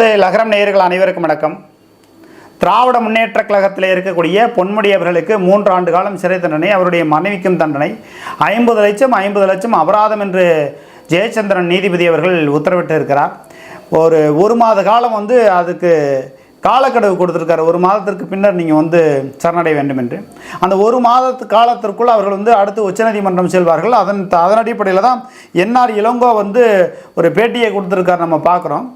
லகரம் நேயர்கள் அனைவருக்கும் வணக்கம். திராவிட முன்னேற்ற கழகத்தில் இருக்கக்கூடிய பொன்முடி அவர்களுக்கு மூன்று ஆண்டு காலம் சிறை தண்டனை அவருடைய மனைவிக்கும் தண்டனை ஐம்பது லட்சம் ஐம்பது லட்சம் அபராதம் என்று ஜெயச்சந்திரன் நீதிபதி அவர்கள் உத்தரவிட்டு இருக்கிறார் ஒரு ஒரு மாத காலம் வந்து அதுக்கு காலக்கெடுவு கொடுத்துருக்காரு. ஒரு மாதத்திற்கு பின்னர் நீங்கள் வந்து சரணடைய வேண்டும் என்று. அந்த ஒரு மாதத்து காலத்திற்குள் அவர்கள் வந்து அடுத்து உச்சநீதிமன்றம் செல்வார்கள். அதன் அதன் அடிப்படையில் தான் என்ஆர் இளங்கோ வந்து ஒரு பேட்டியை கொடுத்துருக்காரு நம்ம பார்க்குறோம்.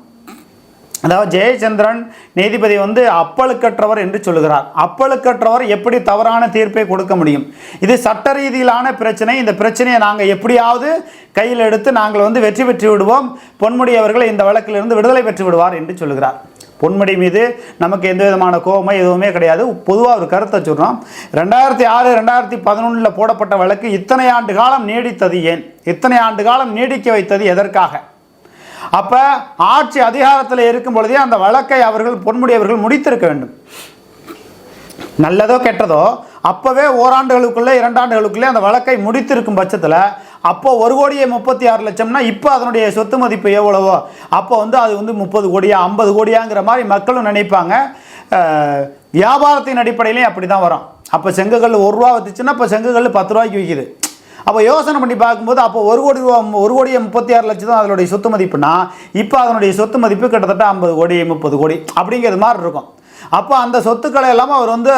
அதாவது ஜெயச்சந்திரன் நீதிபதி வந்து அப்பழுக்கற்றவர் என்று சொல்லுகிறார். அப்பழுக்கற்றவர் எப்படி தவறான தீர்ப்பை கொடுக்க முடியும்? இது சட்ட ரீதியிலான பிரச்சனை. இந்த பிரச்சனையை நாங்கள் எப்படியாவது கையில் எடுத்து நாங்கள் வந்து வெற்றி பெற்று விடுவோம். பொன்முடி அவர்கள் இந்த வழக்கிலிருந்து விடுதலை பெற்று விடுவார் என்று சொல்லுகிறார். பொன்முடி மீது நமக்கு எந்த விதமான கோபமோ எதுவுமே கிடையாது. பொதுவாக ஒரு கருத்தை சொல்கிறோம் ரெண்டாயிரத்தி ஆறு ரெண்டாயிரத்தி பதினொன்றில் போடப்பட்ட வழக்கு இத்தனை ஆண்டு காலம் நீடித்தது ஏன்? இத்தனை ஆண்டு காலம் நீடிக்க வைத்தது எதற்காக? அப்ப ஆட்சி அதிகாரத்தில் இருக்கும் பொழுதே அந்த வழக்கை அவர்கள் பொன்முடியவர்கள் முடித்திருக்க வேண்டும். நல்லதோ கெட்டதோ அப்போவே ஓராண்டுகளுக்குள்ளே இரண்டாண்டுகளுக்குள்ளே அந்த வழக்கை முடித்திருக்கும் பட்சத்தில் அப்போ ஒரு கோடியே முப்பத்தி ஆறு லட்சம்னா இப்போ அதனுடைய சொத்து மதிப்பு எவ்வளவோ அப்போ வந்து அது வந்து முப்பது கோடியா ஐம்பது கோடியாங்கிற மாதிரி மக்களும் நினைப்பாங்க. வியாபாரத்தின் அடிப்படையிலையும் அப்படி தான் வரும். அப்போ செங்குகள் ஒரு ரூபா வந்துச்சுன்னா இப்போ செங்குகள் பத்து ரூபாய்க்கு விற்கிது அப்போ யோசனை பண்ணி பார்க்கும்போது அப்போ ஒரு கோடி ரூபா ஒரு கோடியே முப்பத்தி ஆறு லட்சம் தான் அதனுடைய சொத்து மதிப்புனா இப்போ அதனுடைய சொத்து மதிப்பு கிட்டத்தட்ட ஐம்பது கோடி முப்பது கோடி அப்படிங்கிறது மாதிரி இருக்கும். அப்போ அந்த சொத்துக்களை எல்லாம் அவர் வந்து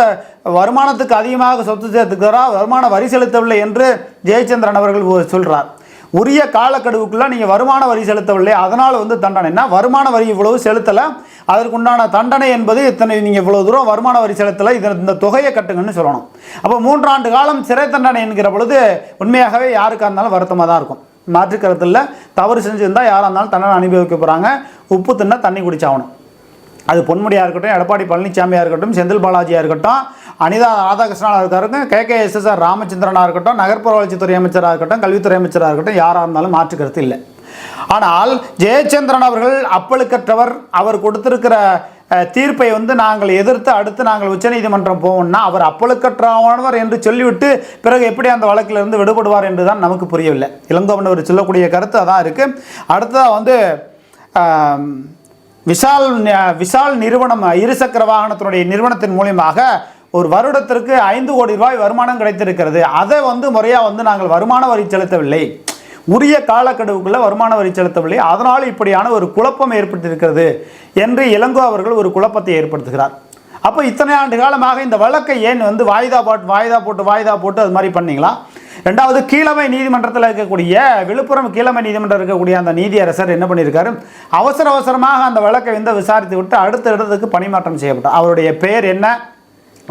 வருமானத்துக்கு அதிகமாக சொத்து சேர்த்துக்கிறார் வருமான வரி செலுத்தவில்லை என்று ஜெயச்சந்திரன் அவர்கள் சொல்கிறார் உரிய காலக்கெடுவுக்குள்ள நீங்கள் வருமான வரி செலுத்தவில்லை. அதனால் வந்து தண்டனைனா வருமான வரி இவ்வளவு செலுத்தலை. அதற்குண்டான தண்டனை என்பது இத்தனை நீங்கள் இவ்வளவு தூரம் வருமான வரி செலுத்தலை. இதன் இந்த தொகையை கட்டுங்கன்னு சொல்லணும். அப்போ மூன்றாண்டு காலம் சிறை தண்டனை என்கிற பொழுது உண்மையாகவே யாருக்காக இருந்தாலும் வருத்தமாக தான் இருக்கும். மாற்று கருத்தில் தவறு செஞ்சுருந்தால் யாராக இருந்தாலும் தண்டனை அனுபவிக்க போகிறாங்க உப்பு தின்னா தண்ணி குடிச்சாகணும். அது பொன்முடியாக இருக்கட்டும் எடப்பாடி பழனிசாமியாக இருக்கட்டும் செந்தில் பாலாஜியாக இருக்கட்டும் அனிதா ராதாகிருஷ்ணனாக இருக்கட்டும் K K S S R ராமச்சந்திரனாக இருக்கட்டும் நகர்ப்புற வளர்ச்சித்துறை அமைச்சராக இருக்கட்டும் கல்வித்துறை அமைச்சராக இருக்கட்டும் யாராக இருந்தாலும் மாற்று கருத்து இல்லை. ஆனால் ஜெயச்சந்திரன் அவர்கள் அப்பழுக்கற்றவர். அவர் கொடுத்திருக்கிற தீர்ப்பை வந்து நாங்கள் எதிர்த்து அடுத்து நாங்கள் உச்சநீதிமன்றம் போவோம்னா அவர் அப்பழுக்கற்றவர் என்று சொல்லிவிட்டு பிறகு எப்படி அந்த வழக்கிலிருந்து விடுபடுவார் என்று தான் நமக்கு புரியவில்லை. இளங்கோவன் அவர் சொல்லக்கூடிய கருத்து அதான் இருக்குது அடுத்ததாக வந்து விஷால் விஷால் நிறுவனம் இருசக்கர வாகனத்தினுடைய நிறுவனத்தின் மூலியமாக ஒரு வருடத்திற்கு ஐந்து கோடி ரூபாய் வருமானம் கிடைத்திருக்கிறது. அதை வந்து முறையாக வந்து நாங்கள் வருமான வரி செலுத்தவில்லை. உரிய காலக்கெடுவுக்குள்ளே வருமான வரி செலுத்தவில்லை. அதனால் இப்படியான ஒரு குழப்பம் ஏற்பட்டிருக்கிறது என்று இளங்கோ அவர்கள் ஒரு குழப்பத்தை ஏற்படுத்துகிறார். அப்போ இத்தனை ஆண்டு காலமாக இந்த வழக்கை ஏன் வந்து வாய்தா போட்டு வாய்தா போட்டு வாய்தா போட்டு அது மாதிரி பண்ணீங்களா? ரெண்டாவது கீழமை நீதிமன்றத்தில் இருக்கக்கூடிய விழுப்புரம் கீழமை நீதிமன்றம் இருக்கக்கூடிய அந்த நீதியரசர் என்ன பண்ணியிருக்காரு? அவசர அவசரமாக அந்த வழக்கை வந்து விசாரித்து விட்டு அடுத்த இடத்துக்கு பணிமாற்றம் செய்யப்பட்டார். அவருடைய பெயர் என்ன?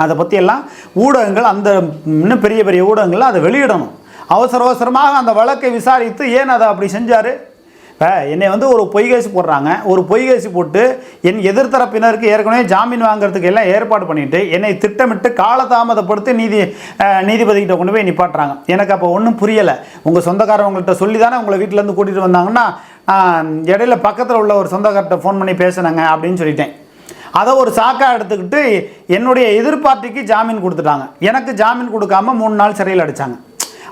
அதை பற்றியெல்லாம் ஊடகங்கள் அந்த இன்னும் பெரிய பெரிய ஊடகங்கள் அதை வெளியிடணும். அவசர அவசரமாக அந்த வழக்கை விசாரித்து ஏன் அதை அப்படி செஞ்சார்? இப்போ என்னை வந்து ஒரு பொய்கேசி போடுறாங்க. ஒரு பொய்கேசி போட்டு என் எதிர்த்தரப்பினருக்கு ஏற்கனவே ஜாமீன் வாங்குறதுக்கு எல்லாம் ஏற்பாடு பண்ணிவிட்டு என்னை திட்டமிட்டு காலதாமதப்படுத்தி நீதி நீதிபதிகிட்ட கொண்டு போய் நிப்பாட்டுறாங்க. எனக்கு அப்போ ஒன்றும் புரியலை. உங்கள் சொந்தக்காரவங்கள்ட்ட சொல்லி தானே உங்களை வீட்டிலேருந்து கூட்டிகிட்டு வந்தாங்கன்னா இடையில பக்கத்தில் உள்ள ஒரு சொந்தக்கார்ட்ட ஃபோன் பண்ணி பேசினேங்க அப்படின்னு சொல்லிட்டேன். அதை ஒரு சாக்காக எடுத்துக்கிட்டு என்னுடைய எதிர்பார்ட்டிக்கு ஜாமீன் கொடுத்துட்டாங்க. எனக்கு ஜாமீன் கொடுக்காம மூணு நாள் சிறையில் அடித்தாங்க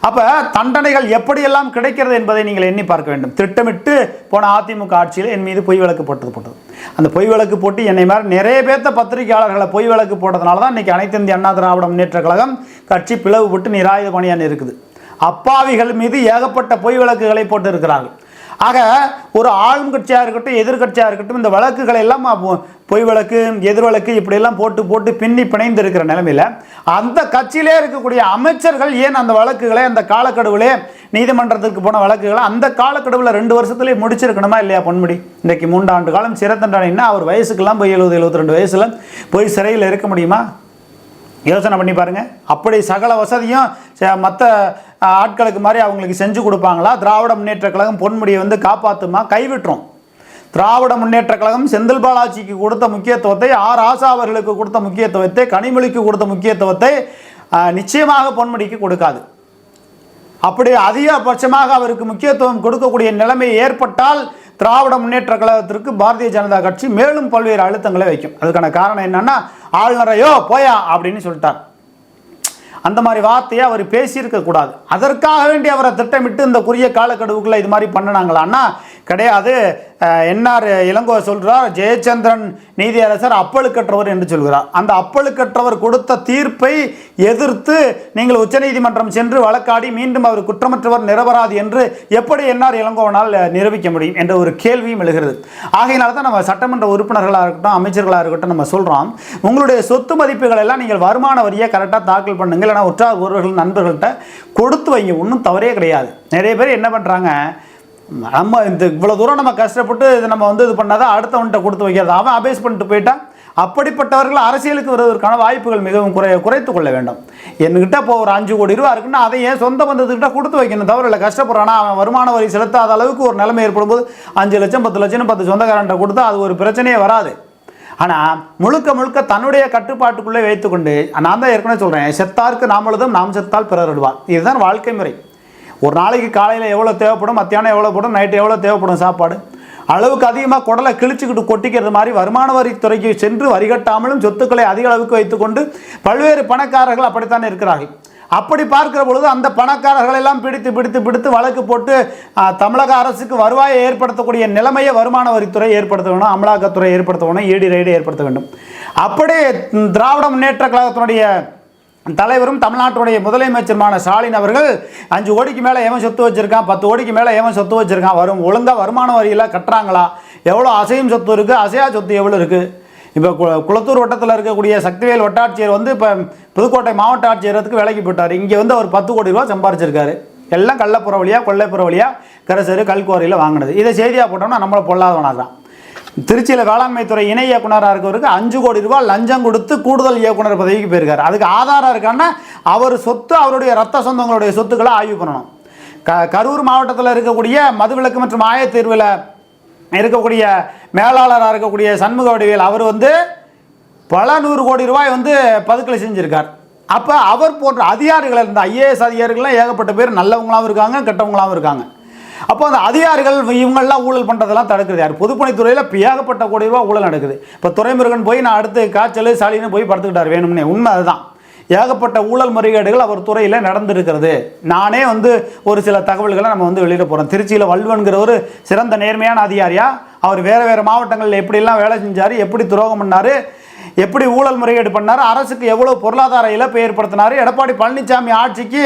அப்போ தண்டனைகள் எப்படியெல்லாம் கிடைக்கிறது என்பதை நீங்கள் எண்ணி பார்க்க வேண்டும். திட்டமிட்டு போன அதிமுக ஆட்சியில் என் மீது பொய் விளக்கு போட்டது போட்டது. அந்த பொய் விளக்கு போட்டு என்னை மாதிரி நிறைய பேர்த்த பத்திரிகையாளர்களை பொய் விளக்கு போட்டதுனால தான் இன்றைக்கி அனைத்து இந்திய அண்ணா திராவிட முன்னேற்ற கழகம் கட்சி பிளவுபட்டு நிராயுத பணியான் இருக்குது. அப்பாவிகள் மீது ஏகப்பட்ட பொய் விளக்குகளை போட்டு இருக்கிறார்கள் ஆக ஒரு ஆளும் கட்சியாக இருக்கட்டும் எதிர்கட்சியாக இருக்கட்டும் இந்த வழக்குகளை எல்லாம் பொய் வழக்கு எதிர் வழக்கு இப்படியெல்லாம் போட்டு போட்டு பின்னி பிணைந்து இருக்கிற நிலைமையில் அந்த கட்சியிலே இருக்கக்கூடிய அமைச்சர்கள் ஏன் அந்த வழக்குகளை அந்த காலக்கெடுவிலே நீதிமன்றத்துக்கு போன வழக்குகளை அந்த காலக்கெடுவில் ரெண்டு வருஷத்துலேயே முடிச்சிருக்கணுமா இல்லையா பொன்முடி? இன்றைக்கு மூன்றாண்டு காலம் சிறத்தண்டனைன்னா அவர் வயசுக்கெல்லாம் போய் எழுபது எழுபத்தி ரெண்டு வயசில் போய் சிறையில் இருக்க முடியுமா? யோசனை பண்ணி பாருங்கள் அப்படி சகல வசதியும் மற்ற ஆட்களுக்கு மாதிரி அவங்களுக்கு செஞ்சு கொடுப்பாங்களா? திராவிட முன்னேற்ற கழகம் பொன்முடியை வந்து காப்பாற்றுமா கைவிட்டுரும். திராவிட முன்னேற்ற கழகம் செந்தில் பாலாஜிக்கு கொடுத்த முக்கியத்துவத்தை ஆர். ஆசா அவர்களுக்கு கொடுத்த முக்கியத்துவத்தை கனிமொழிக்கு கொடுத்த முக்கியத்துவத்தை நிச்சயமாக பொன்முடிக்கு கொடுக்காது. அப்படி அதிகபட்சமாக அவருக்கு முக்கியத்துவம் கொடுக்கக்கூடிய நிலைமை ஏற்பட்டால் திராவிட முன்னேற்ற கழகத்திற்கு பாரதிய ஜனதா கட்சி மேலும் பல்வேறு அழுத்தங்களை வைக்கும். அதுக்கான காரணம் என்னன்னா ஆளுநரையோ போயா அப்படின்னு சொல்லிட்டார். அந்த மாதிரி வார்த்தையை அவர் பேசியிருக்கக்கூடாது அதற்காக வேண்டி அவரை திட்டமிட்டு இந்த குறுகிய காலக்கெடுவுக்குள்ளே இது மாதிரி பண்ணினாங்களான்னா கிடையாது. என்ஆர் இளங்கோ சொல்கிறார் ஜெயச்சந்திரன் நீதியரசர் அப்பழுக்கற்றவர் என்று சொல்கிறார். அந்த அப்பழுக்கற்றவர் கொடுத்த தீர்ப்பை எதிர்த்து நீங்கள் உச்சநீதிமன்றம் சென்று வழக்காடி மீண்டும் அவர் குற்றமற்றவர் நிரபராது என்று எப்படி என்ஆர் இளங்கோவனால் நிரூபிக்க முடியும் என்ற ஒரு கேள்வியும் எழுகிறது. ஆகையினால தான் நம்ம சட்டமன்ற உறுப்பினர்களாக இருக்கட்டும் அமைச்சர்களாக இருக்கட்டும் நம்ம சொல்கிறோம் உங்களுடைய சொத்து மதிப்புகள் எல்லாம் நீங்கள் வருமான வரியை கரெக்டாக தாக்கல் பண்ணுங்கள் இல்லைன்னா உற்றார் ஒருவர்கள் நண்பர்கள்ட்ட கொடுத்து வைங்க. ஒன்றும் தவறே கிடையாது. நிறைய பேர் என்ன பண்ணுறாங்க நம்ம இந்த இவ்வளோ தூரம் நம்ம கஷ்டப்பட்டு இது நம்ம வந்து இது பண்ணாதான் அடுத்தவன்கிட்ட கொடுத்து வைக்கிறது. அவன் அபேஸ் பண்ணிட்டு போயிட்டான். அப்படிப்பட்டவர்கள் அரசியலுக்கு வருவதற்கான வாய்ப்புகள் மிகவும் குறை குறைத்து கொள்ள வேண்டும். என்கிட்ட இப்போ ஒரு அஞ்சு கோடி ரூபா இருக்குன்னா அதை ஏன் சொந்த பந்தத்துக்கிட்ட கொடுத்து வைக்கணும்? தவிர இல்லை கஷ்டப்படுறானா? அவன் வருமான வரி செலுத்தாத அளவுக்கு ஒரு நிலைமை ஏற்படும் போது அஞ்சு லட்சம் பத்து லட்சம் பத்து சொந்தக்காரன்ட்ட கொடுத்தா அது ஒரு பிரச்சனையே வராது. ஆனால் முழுக்க முழுக்க தன்னுடைய கட்டுப்பாட்டுக்குள்ளே வைத்துக்கொண்டு நான் தான் ஏற்கனவே சொல்கிறேன் செத்தாருக்கு நாமளுதும் நாம் செத்தால் பிறர் விடுவார் இதுதான் வாழ்க்கை முறை. ஒரு நாளைக்கு காலையில் எவ்வளோ தேவைப்படும் மத்தியானம் எவ்வளோ போடும் நைட்டு எவ்வளோ தேவைப்படும் சாப்பாடு? அளவுக்கு அதிகமாக குடலை கிழிச்சுக்கிட்டு கொட்டிக்கிறது மாதிரி வருமான வரித்துறைக்கு சென்று வரிகட்டாமலும் சொத்துக்களை அதிக அளவுக்கு வைத்துக்கொண்டு பல்வேறு பணக்காரர்கள் அப்படித்தான் இருக்கிறார்கள். அப்படி பார்க்கிற பொழுது அந்த பணக்காரர்கள் எல்லாம் பிடித்து பிடித்து பிடித்து வழக்கு போட்டு தமிழக அரசுக்கு வருவாயை ஏற்படுத்தக்கூடிய நிலைமையை வருமான வரித்துறை ஏற்படுத்த வேணும் அமலாக்கத்துறை ஏற்படுத்த வேணும் ஏடி ரைடு ஏற்படுத்த வேண்டும். அப்படியே திராவிட முன்னேற்ற கழகத்தினுடைய தலைவரும் தமிழ்நாட்டுடைய முதலமைச்சருமான ஸ்டாலின் அவர்கள் அஞ்சு கோடிக்கு மேலே எவன் சொத்து வச்சுருக்கான் பத்து கோடிக்கு மேலே எவன் சொத்து வச்சுருக்கான் வரும் ஒழுங்காக வருமான வரியெல்லாம் கட்டுறாங்களா? எவ்வளோ அசையும் சொத்து இருக்குது அசையா சொத்து எவ்வளோ இருக்குது இப்போ கு- குளத்தூர் வட்டத்தில் இருக்கக்கூடிய சக்திவேல் வட்டாட்சியர் வந்து இப்போ புதுக்கோட்டை மாவட்ட ஆட்சியரத்துக்கு வேலைக்கு போயிட்டார். இங்கே வந்து அவர் பத்து கோடி ரூபா சம்பாரிச்சிருக்காரு. எல்லாம் கள்ளப்புற வழியாக கொள்ளைப்புற வழியாக கரசரு கல்குவாரியில் வாங்கினது. இதை செய்தியாக போட்டோம்னா நம்மளை பொல்லாதவனாகிறான் திருச்சியில் வேளாண்மை துறை இணை இயக்குனராக இருக்கவருக்கு அஞ்சு கோடி ரூபாய் லஞ்சம் கொடுத்து கூடுதல் இயக்குனர் பதவிக்கு போயிருக்காரு. அதுக்கு ஆதாரம் இருக்கான்னா அவர் சொத்து அவருடைய ரத்த சொந்தங்களுடைய சொத்துக்களை ஆய்வு பண்ணணும். க கரூர் மாவட்டத்தில் இருக்கக்கூடிய மதுவிலக்கு மற்றும் ஆயத்தீர்வில் இருக்கக்கூடிய மேலாளராக இருக்கக்கூடிய சண்முக வடிவேல் அவர் வந்து பல நூறு கோடி ரூபாய் வந்து பதுக்கலை செஞ்சுருக்கார். அப்போ அவர் போன்ற அதிகாரிகள் இருந்த ஐஏஎஸ் அதிகாரிகள்லாம் ஏகப்பட்ட பேர் நல்லவங்களாவும் இருக்காங்க கெட்டவங்களாகவும் இருக்காங்க. அப்போ அந்த அதிகாரிகள் இவங்கெல்லாம் ஊழல் பண்ணுறதெல்லாம் தடுக்கிறது யார்? பொதுப்பணித்துறையில் இப்போ ஏகப்பட்ட கோடி ரூபா ஊழல் நடக்குது. இப்போ துறைமுருகன் போய் நான் அடுத்து காய்ச்சல் சாலின்னு போய் படுத்துக்கிட்டார் வேணும்னே. உண்மை அதுதான். ஏகப்பட்ட ஊழல் முறைகேடுகள் அவர் துறையில் நடந்திருக்கிறது. நானே வந்து ஒரு சில தகவல்களை நம்ம வந்து வெளியிட போகிறோம் திருச்சியில் வல்வன்கிற ஒரு சிறந்த நேர்மையான அதிகாரியாக அவர் வேறு வேறு மாவட்டங்களில் எப்படிலாம் வேலை செஞ்சார் எப்படி துரோகம் பண்ணார் எப்படி ஊழல் முறைகேடு பண்ணார்? அரசுக்கு எவ்வளோ பொருளாதார இழப்பை ஏற்படுத்தினார்? எடப்பாடி பழனிசாமி ஆட்சிக்கு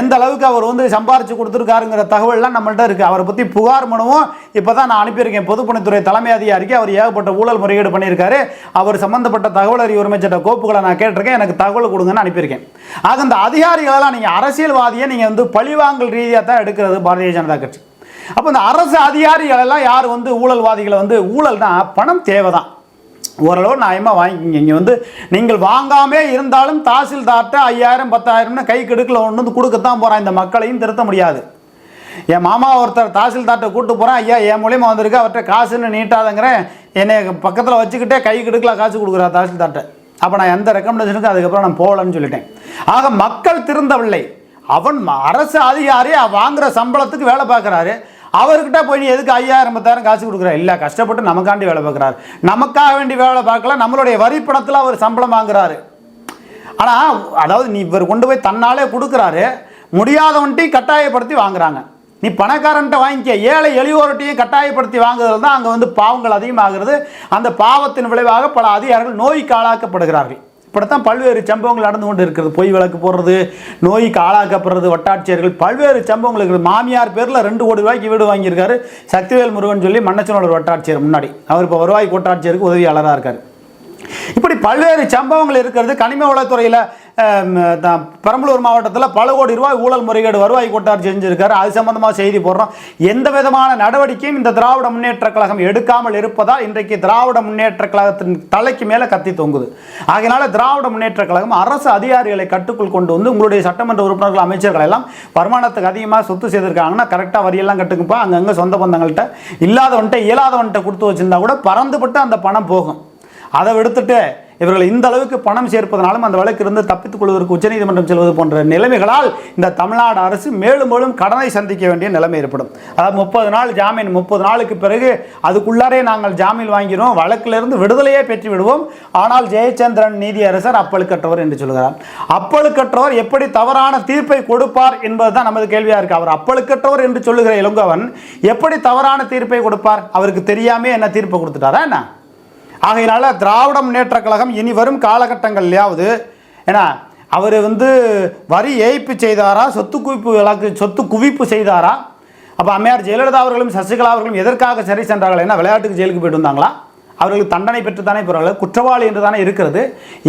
எந்த அளவுக்கு அவர் வந்து சம்பாரித்து கொடுத்துருக்காருங்கிற தகவல்லாம் நம்மள்ட்ட இருக்குது அவரை பற்றி புகார் மனுவும் இப்போ தான் நான் அனுப்பியிருக்கேன். பொதுப்பணித்துறை தலைமை அதிகாரிக்கு அவர் ஏகப்பட்ட ஊழல் முறைகேடு பண்ணியிருக்காரு. அவர் சம்மந்தப்பட்ட தகவல் அறிவு உரிமைச்சட்ட கோப்புகளை நான் கேட்டிருக்கேன். எனக்கு தகவல் கொடுங்கன்னு அனுப்பியிருக்கேன். ஆக இந்த அதிகாரிகளெல்லாம் நீங்கள் அரசியல்வாதியை நீங்கள் வந்து பழிவாங்கல் ரீதியாக தான் எடுக்கிறது பாரதிய ஜனதா கட்சி. அப்போ இந்த அரசு அதிகாரிகள் எல்லாம் யார் வந்து ஊழல்வாதிகளை வந்து ஊழல்னா பணம் தேவை தான் ஓரளவு நியாயமாக வாங்கிக்கிங்க. இங்கே வந்து நீங்கள் வாங்காமே இருந்தாலும் தாசில்தார்ட்ட ஐயாயிரம் பத்தாயிரம்னு கை கெடுக்கல ஒன்று வந்து கொடுக்கத்தான் போகிறான் இந்த மக்களையும் திருத்த முடியாது. என் மாமா ஒருத்தர் தாசில்தார்ட்ட கூட்டு போகிறேன் ஐயா என் மூலியமாக வந்திருக்கு அவர்கிட்ட காசுன்னு நீட்டாதங்கிறேன். என்னை பக்கத்தில் வச்சுக்கிட்டே கை கெடுக்கல காசு கொடுக்குறா தாசில்தார்ட்ட. அப்போ நான் எந்த ரெக்கமெண்டேஷனுக்கும் அதுக்கப்புறம் நான் போகலன்னு சொல்லிட்டேன். ஆக மக்கள் திருந்தவில்லை. அவன் அரசு அதிகாரி வாங்குகிற சம்பளத்துக்கு வேலை பார்க்குறாரு. அவர்கிட்ட போய் நீ எதுக்கு ஐயாயிரம் பத்தாயிரம் காசு கொடுக்குற? இல்லை கஷ்டப்பட்டு நமக்காண்டி வேலை பார்க்குறாரு. நமக்காக வேண்டி வேலை பார்க்கல நம்மளுடைய வரி பணத்தில் அவர் சம்பளம் வாங்குறாரு. ஆனால் அதாவது நீ இவர் கொண்டு போய் தன்னாலே கொடுக்குறாரு. முடியாதவன்ட்டையும் கட்டாயப்படுத்தி வாங்குறாங்க. நீ பணக்காரன்ட்ட வாங்கிக்க. ஏழை எளியோர்கிட்டையும் கட்டாயப்படுத்தி வாங்குறது தான் அங்கே வந்து பாவங்கள் அதிகமாகிறது. அந்த பாவத்தின் விளைவாக பல அதிகாரிகள் நோய்க்கு ஆளாக்கப்படுகிறார்கள். இப்படித்தான் பல்வேறு சம்பவங்கள் நடந்து கொண்டு இருக்கிறது பொய் விளக்கு போடுறது நோய்க்கு ஆளாக்கப்படுறது வட்டாட்சியர்கள். பல்வேறு சம்பவங்கள் இருக்குது. மாமியார் பேரில் ரெண்டு கோடி ரூபாய்க்கு வீடு வாங்கியிருக்காரு சக்திவேல் முருகன் சொல்லி மன்னச்சனோட வட்டாட்சியர் முன்னாடி. அவர் இப்போ வருவாய் கோட்டாட்சியருக்கு உதவியாளராக இருக்கார். இப்படி பல்வேறு சம்பவங்கள் இருக்கிறது கனிம வளத்துறையில் பெரம்பலூர் மாவட்டத்தில் பல கோடி ரூபாய் ஊழல் முறைகேடு வருவாய் கோட்டார் செஞ்சிருக்காரு. அது சம்பந்தமாக செய்தி போடுறோம். எந்த விதமான நடவடிக்கையும் இந்த திராவிட முன்னேற்ற கழகம் எடுக்காமல் இருப்பதால் இன்றைக்கு திராவிட முன்னேற்ற கழகத்தின் தலைக்கு மேலே கத்தி தொங்குது. ஆகையினால திராவிட முன்னேற்ற கழகம் அரசு அதிகாரிகளை கட்டுக்குள் கொண்டு வந்து உங்களுடைய சட்டமன்ற உறுப்பினர்கள் அமைச்சர்கள் எல்லாம் வருமானத்துக்கு அதிகமாக சொத்து செய்திருக்காங்கன்னா கரெக்டாக வரியெல்லாம் கட்டுக்குப்பா அங்கங்கே சொந்த பந்தங்கள்கிட்ட இல்லாதவன்ட்ட இயலாதவன்ட்ட கொடுத்து வச்சிருந்தா கூட பறந்துபட்டு அந்த பணம் போகும். அதை எடுத்துட்டு இவர்கள் இந்த அளவுக்கு பணம் சேர்ப்பதனாலும் அந்த வழக்கிலிருந்து தப்பித்துக் கொள்வதற்கு உச்சநீதிமன்றம் செல்வது போன்ற நிலைமைகளால் இந்த தமிழ்நாடு அரசு மேலும் மேலும் கடனை சந்திக்க வேண்டிய நிலைமை ஏற்படும். அதாவது முப்பது நாள் ஜாமீன் முப்பது நாளுக்கு பிறகு அதுக்குள்ளாரே நாங்கள் ஜாமீன் வாங்கினோம் வழக்கிலிருந்து விடுதலையே பெற்று விடுவோம். ஆனால் ஜெயச்சந்திரன் நீதியரசர் அப்பழுக்கற்றவர் என்று சொல்கிறார். அப்பழுக்கற்றவர் எப்படி தவறான தீர்ப்பை கொடுப்பார் என்பதுதான் நமது கேள்வியா இருக்கு. அவர் அப்பழுக்கற்றவர் என்று சொல்லுகிற இளங்கவன் எப்படி தவறான தீர்ப்பை கொடுப்பார்? அவருக்கு தெரியாமே என்ன தீர்ப்பை கொடுத்துட்டாரா என்ன? ஆகையினால திராவிட முன்னேற்ற கழகம் இனி வரும் காலகட்டங்கள்லையாவது ஏன்னா அவர் வந்து வரி ஏய்ப்பு செய்தாரா சொத்து குவிப்பு வழக்கு சொத்து குவிப்பு செய்தாரா? அப்போ அம்மையார் ஜெயலலிதா அவர்களும் சசிகலா அவர்களும் எதற்காக சரி சென்றார்கள் என்ன விளையாட்டுக்கு ஜெயிலுக்கு போயிட்டு வந்தாங்களா? அவர்களுக்கு தண்டனை பெற்று தானே போகிறார்கள் குற்றவாளி என்று தானே இருக்கிறது.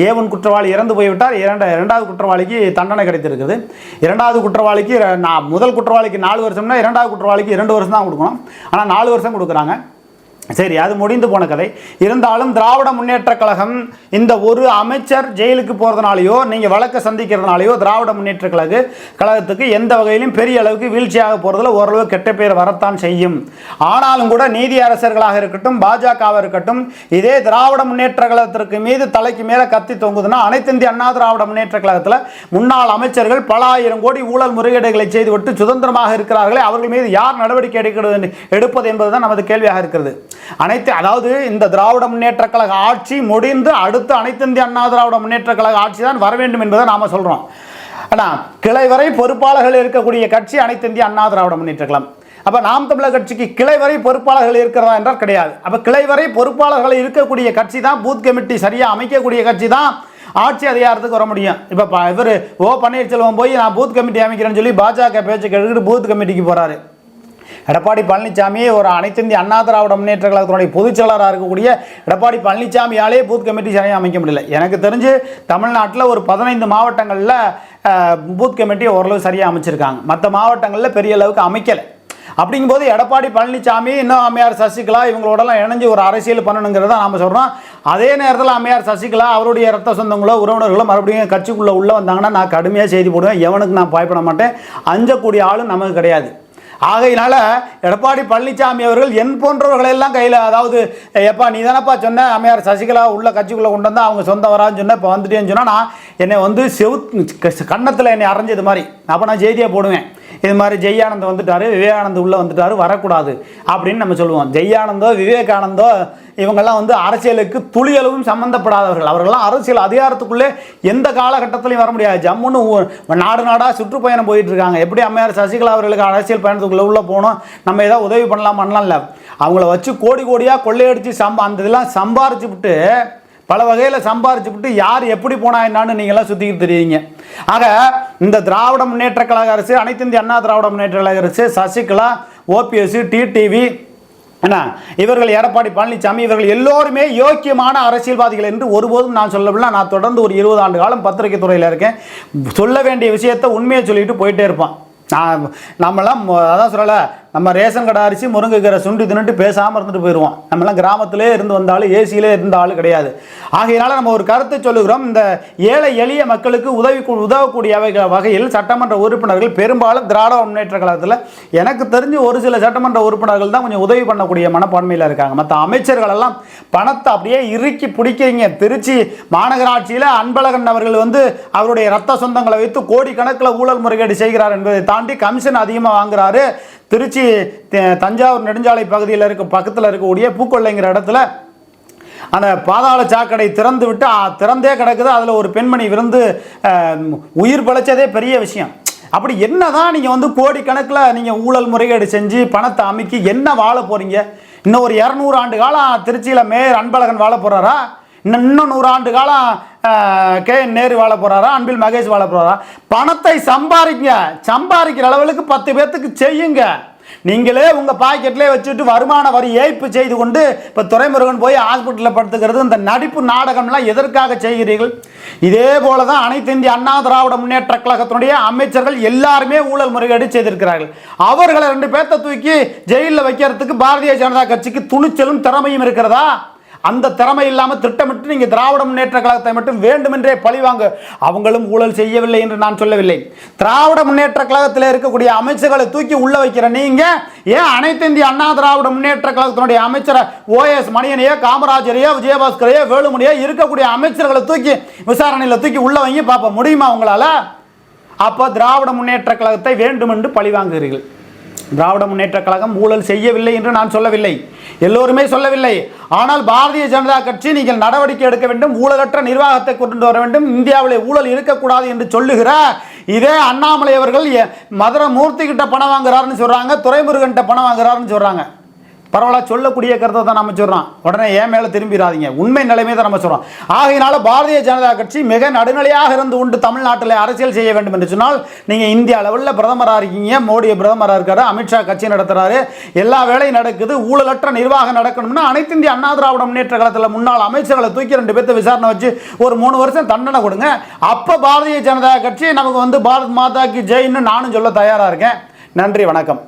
ஏவன் குற்றவாளி இறந்து போய்விட்டார். இரண்ட இரண்டாவது குற்றவாளிக்கு தண்டனை கிடைத்திருக்குது. இரண்டாவது குற்றவாளிக்கு நான் முதல் குற்றவாளிக்கு நாலு வருஷம்னா இரண்டாவது குற்றவாளிக்கு இரண்டு வருஷம் தான் கொடுக்கணும். ஆனால் நாலு வருஷம் கொடுக்குறாங்க. சரி அது முடிந்து போன கதை. இருந்தாலும் திராவிட முன்னேற்ற கழகம் இந்த ஒரு அமைச்சர் ஜெயிலுக்கு போகிறதுனாலையோ நீங்கள் வழக்கை சந்திக்கிறதுனாலையோ திராவிட முன்னேற்ற கழக கழகத்துக்கு எந்த வகையிலும் பெரிய அளவுக்கு வீழ்ச்சியாக போகிறதுல ஓரளவு கெட்ட பேர் வரத்தான் செய்யும். ஆனாலும் கூட நீதி அரசர்களாக இருக்கட்டும் பாஜகவாக இருக்கட்டும் இதே திராவிட முன்னேற்ற கழகத்திற்கு மீது தலைக்கு மேலே கத்தி தொங்குதுன்னா அனைத்து இந்திய அண்ணா திராவிட முன்னேற்ற கழகத்தில் முன்னாள் அமைச்சர்கள் பல ஆயிரம் கோடி ஊழல் முறைகேடுகளை செய்துவிட்டு சுதந்திரமாக இருக்கிறார்களே அவர்கள் மீது யார் நடவடிக்கை எடுக்கிறது எடுப்பது என்பதுதான் நமது கேள்வியாக இருக்கிறது. அனைத்து அதாவது இந்த திராவிட முன்னேற்ற கழக ஆட்சி முடிந்து அடுத்து அனைத்து இந்திய அண்ணா திராவிட முன்னேற்ற கழக ஆட்சி தான் வர வேண்டும் என்பதை நாம சொல்றோம். ஆனா கிளை வரை பொறுப்பாளர்கள் இருக்கக்கூடிய கட்சி அனைத்து இந்திய அண்ணா திராவிட முன்னேற்ற கழகம். அப்ப நாம் தமிழர் கட்சிக்கு கிளை வரை பொறுப்பாளர்கள் இருக்கிறதா என்றால் கிடையாது. அப்ப கிளை வரை பொறுப்பாளர்கள் இருக்கக்கூடிய கட்சி தான் பூத் கமிட்டி சரியா அமைக்கக்கூடிய கட்சி தான் ஆட்சி அதிகாரத்துக்கு வர முடியும். இப்போ இவர் ஓ பன்னீர்செல்வம் போய் நான் பூத் கமிட்டி அமைக்கிறேன்னு சொல்லி பாஜக பேச்சு கேட்டுக்கிட்டு பூத் கமிட்டிக்கு போறாரு. எடப்பாடி பழனிசாமி ஒரு அனைத்து இந்திய அண்ணா திராவிட முன்னேற்ற கழகத்தினுடைய பொதுச் செயலாளராக இருக்கக்கூடிய எடப்பாடி பழனிசாமியாலே பூத் கமிட்டி சரியாக அமைக்க முடியல. எனக்கு தெரிஞ்சு தமிழ்நாட்டில் ஒரு பதினைந்து மாவட்டங்களில் பூத் கமிட்டி ஓரளவு சரியாக அமைச்சிருக்காங்க. மற்ற மாவட்டங்களில் பெரிய அளவுக்கு அமைக்கலை. அப்படிங்கும்போது எடப்பாடி பழனிசாமி இன்னும் அம்மையார் சசிகலா இவங்களோடலாம் இணைஞ்சு ஒரு அரசியல் பண்ணணுங்கிறத நாம் சொல்கிறோம் அதே நேரத்தில் அம்மையார் சசிகலா அவருடைய ரத்த சொந்தங்களோ உறவினர்களோ மறுபடியும் கட்சிக்குள்ளே உள்ளே வந்தாங்கன்னா நான் கடுமையாக செய்தி போடுவேன். எவனுக்கு நான் பயப்பட மாட்டேன். அஞ்சக்கூடிய ஆளும் நமக்கு கிடையாது. ஆகையினால எடப்பாடி பழனிசாமி அவர்கள் என் போன்றவர்களை எல்லாம் கையில் அதாவது எப்பா நீ தானப்பா சொன்ன? அம்மையார் சசிகலா உள்ள கட்சிக்குள்ளே கொண்டு வந்தால் அவங்க சொந்த வரான்னு சொன்ன இப்போ வந்துட்டேன்னு சொன்னால் நான் என்னை வந்து செவுத் கன்னத்தில் என்னை அரைஞ்சது மாதிரி. அப்போ நான் செய்தியாக போடுவேன். இது மாதிரி ஜெய்யானந்தம் வந்துட்டாரு விவேகானந்த் உள்ளே வந்துட்டாரு வரக்கூடாது அப்படின்னு நம்ம சொல்லுவோம். ஜெய்யானந்தோ விவேகானந்தோ இவங்கெல்லாம் வந்து அரசியலுக்கு துளியளவும் சம்மந்தப்படாதவர்கள் அவர்கள்லாம் அரசியல் அதிகாரத்துக்குள்ளே எந்த காலகட்டத்திலையும் வர முடியாது. ஜம்முன்னு நாடு நாடாக சுற்றுப்பயணம் போயிட்டுருக்காங்க. எப்படி அம்மையார் சசிகலா அவர்களுக்கு அரசியல் பயணத்துக்குள்ளே உள்ளே போகணும்? நம்ம ஏதாவது உதவி பண்ணலாம் பண்ணலாம்ல அவங்கள வச்சு கோடி கோடியாக கொள்ளையடித்து சம்பா அந்த இதெல்லாம் சம்பாரிச்சு விட்டு பல வகையில் சம்பாரிச்சு விட்டு யார் எப்படி போனா என்னான்னு நீங்களாம் சுற்றிக்கிட்டு தெரியுங்க ஆக இந்த திராவிட முன்னேற்ற கழக அரசு அனைத்து இந்திய அண்ணா திராவிட முன்னேற்ற கழக அரசு சசிகலா ஓபிஎஸ் டிடிவி என்ன? இவர்கள் எடப்பாடி பழனிசாமி இவர்கள் எல்லோருமே யோக்கியமான அரசியல்வாதிகள் என்று ஒருபோதும் நான் சொல்லவில்லை. நான் தொடர்ந்து ஒரு இருபது ஆண்டு காலம் பத்திரிகை துறையில் இருக்கேன். சொல்ல வேண்டிய விஷயத்தை உண்மையை சொல்லிட்டு போயிட்டே இருப்பான். நான் நம்மளாம் மொ- அதான் சொல்லலை நம்ம ரேஷன் கடை அரிசி முருங்கைக்கீரை சுண்டி தின்னுட்டு பேசாமல் இருந்துட்டு போயிடுவோம் நம்மலாம் கிராமத்திலே இருந்து வந்தாலும் ஏசியிலே இருந்த ஆள் கிடையாது. ஆகையினால நம்ம ஒரு கருத்தை சொல்லுகிறோம். இந்த ஏழை எளிய மக்களுக்கு உதவி உதவக்கூடிய வகையில் சட்டமன்ற உறுப்பினர்கள் பெரும்பாலும் திராவிட முன்னேற்ற கழகத்தில் எனக்கு தெரிஞ்சு ஒரு சில சட்டமன்ற உறுப்பினர்கள் தான் கொஞ்சம் உதவி பண்ணக்கூடிய மனப்பான்மையில் இருக்காங்க. மற்ற அமைச்சர்கள் எல்லாம் பணத்தை அப்படியே இறுக்கி பிடிக்கிறீங்க. திருச்சி மாநகராட்சியில் அன்பழகன் அவர்கள் வந்து அவருடைய ரத்த சொந்தங்களை வைத்து கோடிக்கணக்கில் ஊழல் முறைகேடு செய்கிறார் என்பதை தாண்டி கமிஷன் அதிகமாக வாங்குறாரு. திருச்சி தஞ்சாவூர் நெடுஞ்சாலை பகுதியில் இருக்க பக்கத்தில் இருக்கக்கூடிய பூக்கொள்ளைங்கிற இடத்துல அந்த பாதாள சாக்கடை திறந்து விட்டு திறந்தே கிடக்குது. அதில் ஒரு பெண்மணி விருந்து உயிர் பழைச்சதே பெரிய விஷயம். அப்படி என்ன தான் நீங்கள் வந்து கோடிக்கணக்கில் நீங்கள் ஊழல் முறைகேடு செஞ்சு பணத்தை அமைக்கி என்ன வாழ போகிறீங்க இன்னும் ஒரு இரநூறு ஆண்டு காலம் திருச்சியில் மேயர் அன்பழகன் வாழ போகிறாரா இன்னும் இன்னும் நூறு ஆண்டு காலம் கே என் நேரு வாழ போகிறாரா அன்பில் மகேஷ் வாழ போகிறாரா பணத்தை சம்பாதிங்க. சம்பாதிக்கிற அளவுக்கு பத்து பேர்த்துக்கு செய்யுங்க. நீங்களே உங்கள் பாக்கெட்லேயே வச்சுட்டு வருமான வரி ஏய்ப்பு செய்து கொண்டு இப்போ துறைமுருகன் போய் ஹாஸ்பிட்டலில் படுத்துக்கிறது இந்த நடிப்பு நாடகம்லாம் எதற்காக செய்கிறீர்கள்? இதே போல தான் அனைத்து இந்திய அண்ணா திராவிட முன்னேற்ற கழகத்தினுடைய அமைச்சர்கள் எல்லாருமே ஊழல் முறைகேடு செய்திருக்கிறார்கள். அவர்களை ரெண்டு பேர்த்த தூக்கி ஜெயிலில் வைக்கிறதுக்கு பாரதிய ஜனதா கட்சிக்கு துணிச்சலும் திறமையும் இருக்கிறதா? அந்த திறமை இல்லாமல் திட்டமிட்டு நீங்கள் திராவிட முன்னேற்ற கழகத்தை மட்டும் வேண்டுமென்றே பழிவாங்க அவங்களும் ஊழல் செய்யவில்லை என்று நான் சொல்லவில்லை. திராவிட முன்னேற்ற கழகத்தில் இருக்கக்கூடிய அமைச்சர்களை தூக்கி உள்ள வைக்கிற நீங்கள் ஏன் அனைத்து இந்திய அண்ணா திராவிட முன்னேற்ற கழகத்தினுடைய அமைச்சரை ஓஎஸ் மணியனையோ காமராஜரையோ விஜயபாஸ்கரையோ வேலுமணியோ இருக்கக்கூடிய அமைச்சர்களை தூக்கி விசாரணையில் தூக்கி உள்ள வாங்கி. பார்ப்ப முடியுமா உங்களால்? அப்போ திராவிட முன்னேற்ற கழகத்தை வேண்டுமென்று பழிவாங்குகிறீர்கள் திராவிட முன்னேற்ற கழகம் ஊழல் செய்யவில்லை என்று நான் சொல்லவில்லை. எல்லோருமே சொல்லவில்லை. ஆனால் பாரதிய ஜனதா கட்சி நீங்கள் நடவடிக்கை எடுக்க வேண்டும் ஊழலற்ற நிர்வாகத்தை கொண்டு வர வேண்டும் இந்தியாவிலே ஊழல் இருக்கக்கூடாது என்று சொல்லுகிற இதே அண்ணாமலை அவர்கள் எ- மதுரை மூர்த்தி கிட்ட பணம் வாங்குறாருன்னு சொல்றாங்க துரைமுருகன்கிட்ட பணம் வாங்குறாருன்னு சொல்றாங்க. பரவாயில்ல சொல்லக்கூடிய கருத்தை தான் நம்ம சொல்கிறோம் உடனே ஏன் மேலே திரும்பிடாதீங்க உண்மை நிலைமையை தான் நம்ம சொல்கிறோம் ஆகையினால பாரதிய ஜனதா கட்சி மிக நடுநிலையாக இருந்து உண்டு தமிழ்நாட்டில் அரசியல் செய்ய வேண்டும் என்று சொன்னால் நீங்கள் இந்திய அளவில் பிரதமராக இருக்கீங்க மோடி பிரதமராக இருக்காரு அமித்ஷா கட்சி நடத்துகிறாரு எல்லா வேலையும் நடக்குது ஊழலற்ற நிர்வாகம் நடக்கணும்னா அனைத்து இந்திய அண்ணா திராவிட முன்னேற்ற காலத்தில் முன்னாள் அமைச்சர்களை தூக்கி ரெண்டு பேர்த்த விசாரணை வச்சு ஒரு மூணு வருஷம் தண்டனை கொடுங்க. அப்போ பாரதிய ஜனதா கட்சி நமக்கு வந்து பாரத் மாதா கி ஜெயின்னு நானும் சொல்ல தயாராக இருக்கேன். நன்றி வணக்கம்.